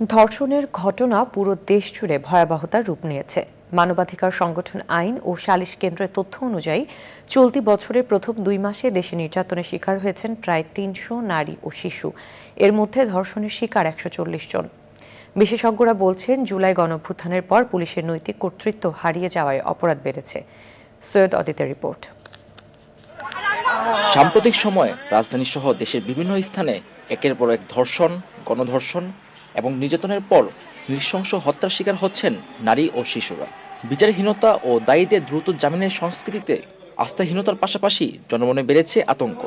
ধর্ষণের ঘটনা পুরো দেশ জুড়ে ভয়াবহতার রূপ নিয়েছে। মানবাধিকার সংগঠন আইন ও সালিশ কেন্দ্রের তথ্য অনুযায়ী চলতি বছরের প্রথম দুই মাসে দেশে নির্যাতনের শিকার হয়েছেন প্রায় তিনশো নারী ও শিশু। এর মধ্যে ধর্ষণের শিকার একশো চল্লিশ জন। বিশেষজ্ঞরা বলছেন, জুলাই গণভ্যুত্থানের পর পুলিশের নৈতিক কর্তৃত্ব হারিয়ে যাওয়ায় অপরাধ বেড়েছে। সৈয়দ অদিতের রিপোর্ট। সাম্প্রতিক সময়ে রাজধানী সহ দেশের বিভিন্ন স্থানে একের পর এক ধর্ষণ, গণধর্ষণ এবং নির্যাতনের পর নৃশংস হত্যার শিকার হচ্ছেন নারী ও শিশুরা। বিচারহীনতা ও দায়ীদের দ্রুত জামিনের সংস্কৃতিতে আস্থাহীনতার পাশাপাশি জনমনে বেড়েছে আতঙ্ক।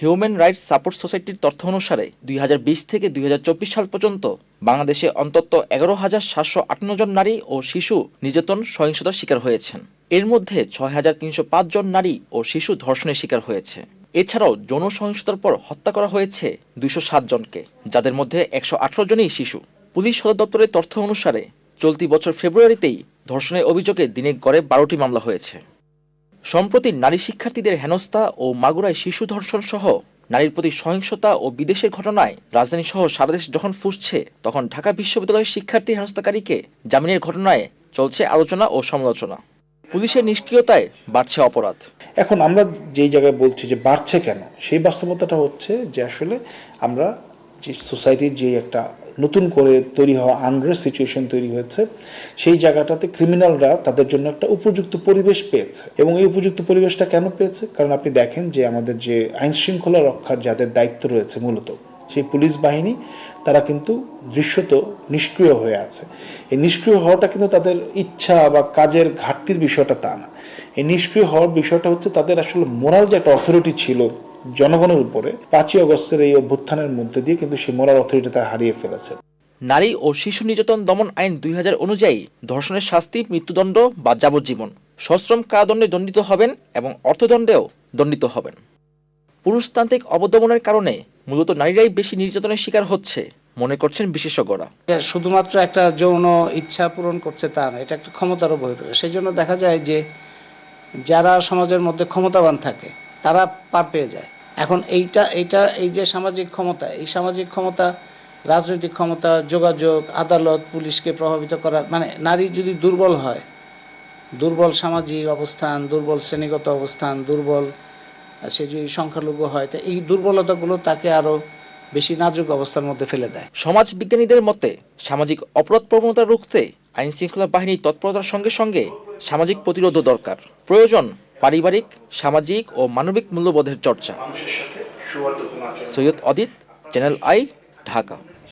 হিউম্যান রাইটস সাপোর্ট সোসাইটির তথ্য অনুসারে দুই হাজার বিশ থেকে দুই হাজার চব্বিশ সাল পর্যন্ত বাংলাদেশে অন্তত এগারো হাজার সাতশো আটান্ন জন নারী ও শিশু নির্যাতন, সহিংসতার শিকার হয়েছেন। এর মধ্যে ছয় হাজার তিনশো পাঁচ জন নারী ও শিশু ধর্ষণের শিকার হয়েছে। এছাড়াও যৌন সহিংসতার পর হত্যা করা হয়েছে দুইশো সাত জনকে, যাদের মধ্যে একশো আঠারো জনই শিশু। পুলিশ সদর দপ্তরের তথ্য অনুসারে, চলতি বছর ফেব্রুয়ারিতেই ধর্ষণের অভিযোগে দিনে গড়ে বারোটি মামলা হয়েছে। সম্প্রতি নারী শিক্ষার্থীদের হেনস্থা ও মাগুরায় শিশু ধর্ষণ সহ নারীর প্রতি সহিংসতা ও বিদেশের ঘটনায় রাজধানী সহ সারা দেশ যখন ফুসছে, তখন ঢাকা বিশ্ববিদ্যালয়ের শিক্ষার্থী হেনস্থাকারীকে জামিনের ঘটনায় চলছে আলোচনা ও সমালোচনা। পুলিশের নিষ্ক্রিয়তায় বাড়ছে অপরাধ। এখন আমরা যেই জায়গায় বলছি যে বাড়ছে কেন, সেই বাস্তবতাটা হচ্ছে যে আসলে আমরা যে সোসাইটির যে একটা নতুন করে তৈরি হওয়া আনরেস্ট সিচুয়েশন তৈরি হয়েছে, সেই জায়গাটাতে ক্রিমিনালরা তাদের জন্য একটা উপযুক্ত পরিবেশ পেয়েছে। এবং এই উপযুক্ত পরিবেশটা কেন পেয়েছে? কারণ আপনি দেখেন যে আমাদের যে আইন শৃঙ্খলা রক্ষার যাদের দায়িত্ব রয়েছে মূলত সেই পুলিশ বাহিনী, তারা কিন্তু দৃশ্যত নিষ্ক্রিয় হয়ে আছে। এই নিষ্ক্রিয় হওয়াটা কিন্তু তাদের ইচ্ছা বা কাজের ঘাটতির বিষয়টা তা না। এই নিষ্ক্রিয় হওয়ার বিষয়টা হচ্ছে তাদের আসলে মোরাল যে একটা অথরিটি ছিল জনগণের উপরে, পাঁচই অগস্টের এই অভ্যুত্থানের মধ্যে দিয়ে কিন্তু সেই মোরাল অথরিটি তারা হারিয়ে ফেলেছে। নারী ও শিশু নির্যাতন দমন আইন দুই হাজার অনুযায়ী ধর্ষণের শাস্তি, মৃত্যুদণ্ড বা যাবজ্জীবন। সশ্রম কারাদণ্ডে দণ্ডিত হবেন এবং অর্থদণ্ডেও দণ্ডিত হবেন। পুরুষতান্ত্রিক অবদমনের কারণে মূলত নারীরাই বেশি নির্যাতনের শিকার হচ্ছে, মনে করছেন বিশেষজ্ঞরা। শুধুমাত্র একটা যৌন ইচ্ছা পূরণ করছে তা না, এটা একটা ক্ষমতারও বই সেই জন্য দেখা যায় যে যারা সমাজের মধ্যে ক্ষমতাবান থাকে, তারা পার পেয়ে যায়। এখন এইটা এইটা, এই যে সামাজিক ক্ষমতা, এই সামাজিক ক্ষমতা, রাজনৈতিক ক্ষমতা, যোগাযোগ, আদালত, পুলিশকে প্রভাবিত করা মানে নারী যদি দুর্বল হয়, দুর্বল সামাজিক অবস্থান, দুর্বল শ্রেণীগত অবস্থান, দুর্বল সে যদি সংখ্যালঘু হয় তো এই দুর্বলতাগুলো তাকে আরও বেশি নাজুক অবস্থার মধ্যে ফেলে দেয়। সমাজ বিজ্ঞানীদের মতে সামাজিক অপরাধ প্রবণতা রুখতে আইন শৃঙ্খলা বাহিনীর তৎপরতার সঙ্গে সঙ্গে সামাজিক প্রতিরোধও দরকার। প্রয়োজন পারিবারিক সামাজিক ও মানবিক মূল্যবোধের চর্চা। Syed Adit channel I Dhaka.